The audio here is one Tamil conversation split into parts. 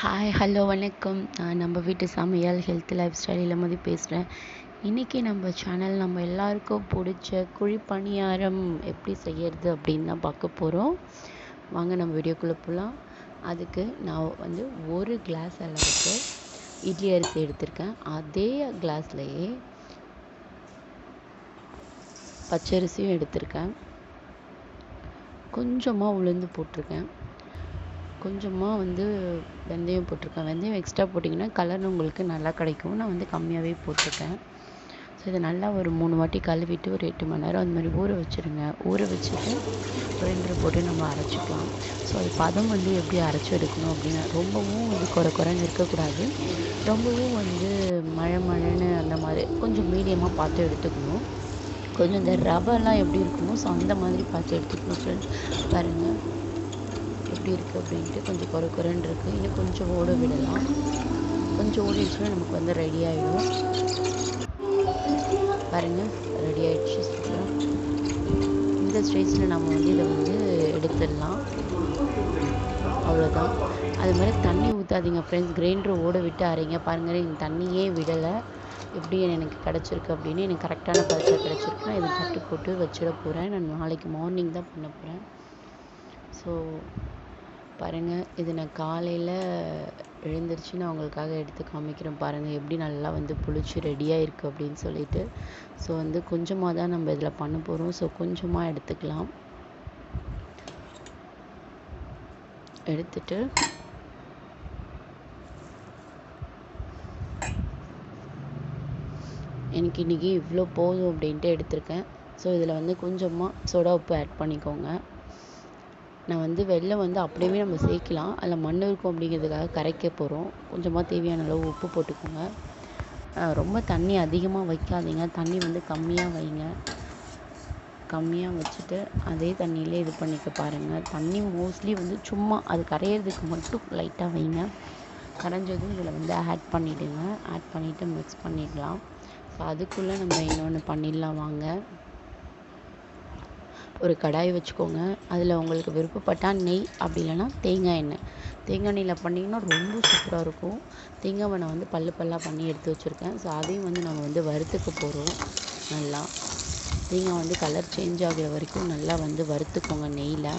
ஹாய் ஹலோ வணக்கம். நான் நம்ம வீட்டு சமையல் ஹெல்த் லைஃப் ஸ்டைலில் இளமதி பேசுகிறேன் இன்றைக்கி நம்ம சேனல் நம்ம எல்லாருக்கும் பிடிச்ச குழி பணியாரம் எப்படி செய்யறது அப்படின்னு தான் பார்க்க போகிறோம் வாங்க நம்ம வீடியோக்குள்ளே போகலாம் அதுக்கு நான் வந்து ஒரு கிளாஸ் அளவுக்கு இட்லி அரிசி எடுத்திருக்கேன். அதே கிளாஸ்லேயே பச்சரிசியும் எடுத்திருக்கேன். கொஞ்சமாக உளுந்து போட்டிருக்கேன். கொஞ்சமாக வந்து வெந்தயம் போட்டிருக்கேன். வெந்தயம் எக்ஸ்ட்ரா போட்டிங்கன்னா கலர் உங்களுக்கு நல்லா கிடைக்கும். நான் வந்து கம்மியாகவே போட்டிருக்கேன். ஸோ இதை நல்லா ஒரு மூணு வாட்டி கழுவிட்டு ஒரு எட்டு மணி நேரம் அந்த மாதிரி ஊற வச்சுருங்க. ஊற வச்சுட்டு கிரைண்டர் போட்டு நம்ம அரைச்சிக்கலாம். ஸோ அது பதம் வந்து எப்படி அரைச்சி எடுக்கணும் அப்படின்னா ரொம்பவும் வந்து குறை குறைன்னு இருக்கக்கூடாது. ரொம்பவும் வந்து மழை மழைன்னு அந்த மாதிரி கொஞ்சம் மீடியமாக பார்த்து எடுத்துக்கணும். கொஞ்சம் இந்த ரவெல்லாம் எப்படி இருக்குமோ ஸோ அந்த மாதிரி பார்த்து எடுத்துக்கணும் ஃப்ரெண்ட்ஸ் பாருங்கள் எப்படி இருக்குது அப்படின்ட்டு கொஞ்சம் குறை குறைன்னு இருக்குது இன்னும் கொஞ்சம் ஓட விடலாம். கொஞ்சம் ஓடிடுச்சுன்னா நமக்கு வந்து ரெடி ஆகிடும் பாருங்கள் ரெடி ஆகிடுச்சு சூப்பராக இந்த ஸ்டேஜில் நம்ம வந்து இதை வந்து எடுத்துடலாம். அவ்வளோதான் அது மாதிரி தண்ணி ஊற்றாதீங்க ஃப்ரெண்ட்ஸ் கிரைண்டர் ஓட விட்டு அரைங்க. பாருங்கள் எனக்கு தண்ணியே விடலை. எப்படி எனக்கு கிடச்சிருக்கு அப்படின்னு எனக்கு கரெக்டான பதத்தில் கிடச்சிருக்கு நான் இதை கட்டு போட்டு வச்சிட போகிறேன் நான் நாளைக்கு மார்னிங் தான் பண்ண போகிறேன் ஸோ பாருங்கள் இது நான் காலையில் எழுந்திரிச்சு நான் உங்களுக்காக எடுத்து காமிக்கிறேன் பாருங்கள் எப்படி நல்லா வந்து புளிச்சு ரெடியாக இருக்குது அப்படின்னு சொல்லிட்டு. ஸோ வந்து கொஞ்சமாக தான் நம்ம இதில் பண்ண போகிறோம் ஸோ கொஞ்சமாக எடுத்துக்கலாம். எடுத்துட்டு எனக்கு இன்றைக்கி இவ்வளோ போதும் அப்படின்ட்டு எடுத்திருக்கேன். ஸோ இதில் வந்து கொஞ்சமாக சோடா உப்பு ஆட் பண்ணிக்கோங்க. நான் வந்து வெல்லம் வந்து அப்படியே நம்ம சேர்க்கலாம். அதில் மண் இருக்கும் அப்படிங்கிறதுக்காக கரைக்க போகிறோம் கொஞ்சமாக தேவையான அளவு உப்பு போட்டுக்கோங்க. ரொம்ப தண்ணி அதிகமாக வைக்காதீங்க. தண்ணி வந்து கம்மியாக வைங்க. கம்மியாக வச்சுட்டு அதே தண்ணியிலே இது பண்ணிக்க பாருங்கள் தண்ணி மோஸ்ட்லி வந்து சும்மா அது கரையிறதுக்கு மட்டும் லைட்டாக வைங்க. கரைஞ்சதும் இதில் வந்து ஆட் பண்ணிவிடுங்க ஆட் பண்ணிவிட்டு மிக்ஸ் பண்ணிடலாம். ஸோ அதுக்குள்ளே நம்ம இன்னொன்று பண்ணிடலாம். வாங்க. ஒரு கடாய் வச்சுக்கோங்க. அதில் உங்களுக்கு விருப்பப்பட்டால் நெய் அப்படி இல்லைன்னா தேங்காய் எண்ணெய். தேங்காய் எண்ணெயில் பண்ணிங்கன்னா ரொம்ப சூப்பராக இருக்கும். தேங்காவை நான் வந்து பல்லு பல்லாக பண்ணி எடுத்து வச்சுருக்கேன். ஸோ அதையும் வந்து நம்ம வந்து வறுத்துக்க போகிறோம் நல்லா. தேங்காய் வந்து கலர் சேஞ்ச் ஆகிற வரைக்கும் நல்லா வந்து வறுத்துக்கோங்க நெய்யில்.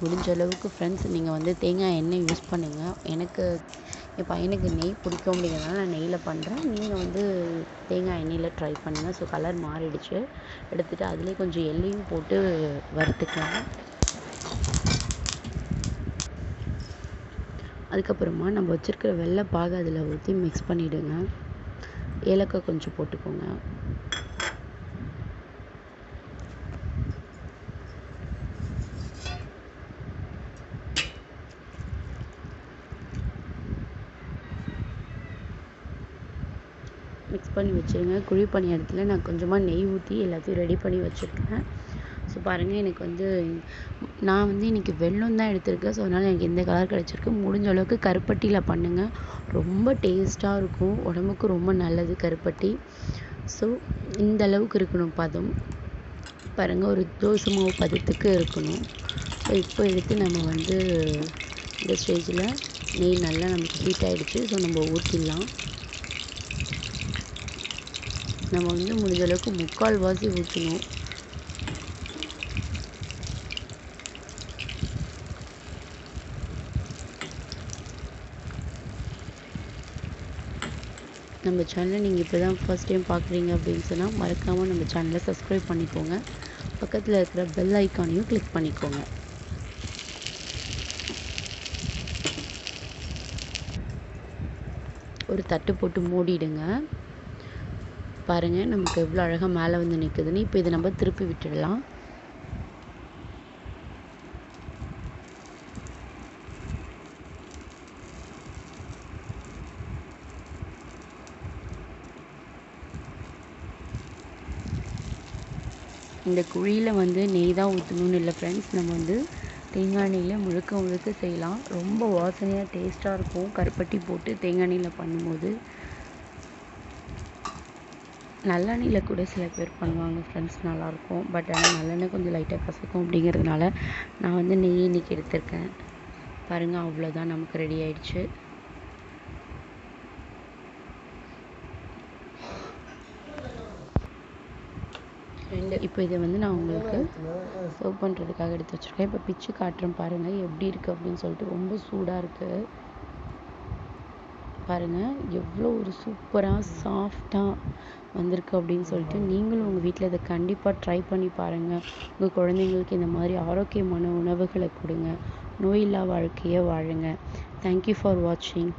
முடிஞ்ச அளவுக்கு ஃப்ரெண்ட்ஸ் நீங்கள் வந்து தேங்காய் எண்ணெய் யூஸ் பண்ணுங்கள் எனக்கு என் பையனுக்கு நெய் பிடிக்கும் அப்படிங்கிறதுனால நான் நெய்யில் பண்ணுறேன் நீங்கள் வந்து தேங்காய் எண்ணெயில் ட்ரை பண்ணுங்கள் ஸோ கலர் மாறிடுச்சு. எடுத்துகிட்டு அதிலே கொஞ்சம் எள்ளையும் போட்டு வறுத்துக்கலாம். அதுக்கப்புறமா நம்ம வச்சுருக்கிற வெள்ளை பாகு அதில் ஊற்றி மிக்ஸ் பண்ணிவிடுங்க ஏலக்காய் கொஞ்சம் போட்டுக்கோங்க. மிக்ஸ் பண்ணி வச்சுருங்க. குழி பணியாரத்தில் நான் கொஞ்சமாக நெய் ஊற்றி எல்லாத்தையும் ரெடி பண்ணி வச்சுருக்கேன். ஸோ பாருங்கள் எனக்கு வந்து நான் வந்து இன்றைக்கி வெல்லம் தான் எடுத்திருக்கேன். ஸோ அதனால் எனக்கு இந்த கலர் கிடச்சிருக்கு. முடிஞ்ச அளவுக்கு கருப்பட்டியில் பண்ணுங்கள் ரொம்ப டேஸ்ட்டாக இருக்கும். உடம்புக்கு ரொம்ப நல்லது கருப்பட்டி. ஸோ இந்த அளவுக்கு இருக்கணும் பதம். பாருங்கள் ஒரு தோசை மாவு பதத்துக்கு இருக்கணும். ஸோ இப்போ எடுத்து நம்ம வந்து இந்த ஸ்டேஜில் நெய் நல்லா நமக்கு ஹீட் ஆகிடுச்சு ஸோ நம்ம ஊற்றிடலாம் நம்ம வந்து முடிஞ்ச அளவுக்கு முக்கால் வாசி ஊற்றணும் நம்ம சேனலை நீங்கள் இப்போ தான் ஃபஸ்ட் டைம் பார்க்குறீங்க அப்படின்னு சொன்னால் மறக்காமல் நம்ம சேனலை சப்ஸ்கிரைப் பண்ணிக்கோங்க. பக்கத்தில் இருக்கிற பெல் ஐக்கானையும் கிளிக் பண்ணிக்கோங்க. ஒரு தட்டு போட்டு மூடிடுங்க. பாருங்கள் நமக்கு எவ்வளோ அழகாக மேலே வந்து நிற்குதுன்னு இப்போ இதை நம்ம திருப்பி விட்டுடலாம். இந்த குழியில் வந்து நெய் தான் ஊற்றணும்னு இல்லை ஃப்ரெண்ட்ஸ் நம்ம வந்து தேங்காய் எண்ணெயில் முழுக்க முழுக்க செய்யலாம். ரொம்ப வாசனையாக டேஸ்ட்டாக இருக்கும். கருப்பட்டி போட்டு தேங்காய் எண்ணெயில் பண்ணும்போது. நல்லெண்ணெயில் கூட சில பேர் பண்ணுவாங்க ஃப்ரெண்ட்ஸ் நல்லாயிருக்கும் பட் ஆனால் நல்லெண்ணெய் கொஞ்சம் லைட்டாக கசக்கும் அப்படிங்கிறதுனால நான் வந்து நெய் இன்றைக்கி எடுத்திருக்கேன். பாருங்கள் அவ்வளோதான் நமக்கு ரெடி ஆயிடுச்சு. இப்போ இதை வந்து நான் உங்களுக்கு சர்வ் பண்ணுறதுக்காக எடுத்து வச்சுருக்கேன். இப்போ பிச்சு காட்டுறேன் பாருங்கள் எப்படி இருக்குது அப்படின்னு சொல்லிட்டு ரொம்ப சூடாக இருக்குது பாருங்கள் எவ்வளோ ஒரு சூப்பராக சாஃப்டாக வந்திருக்கு அப்படின்னு சொல்லிட்டு நீங்களும் உங்கள் வீட்டில் இதை கண்டிப்பாக ட்ரை பண்ணி பாருங்கள் உங்கள் குழந்தைங்களுக்கு இந்த மாதிரி ஆரோக்கியமான உணவுகளை கொடுங்க. நோயில்லா வாழ்க்கையை வாழுங்க. தேங்க்யூ ஃபார் வாட்சிங்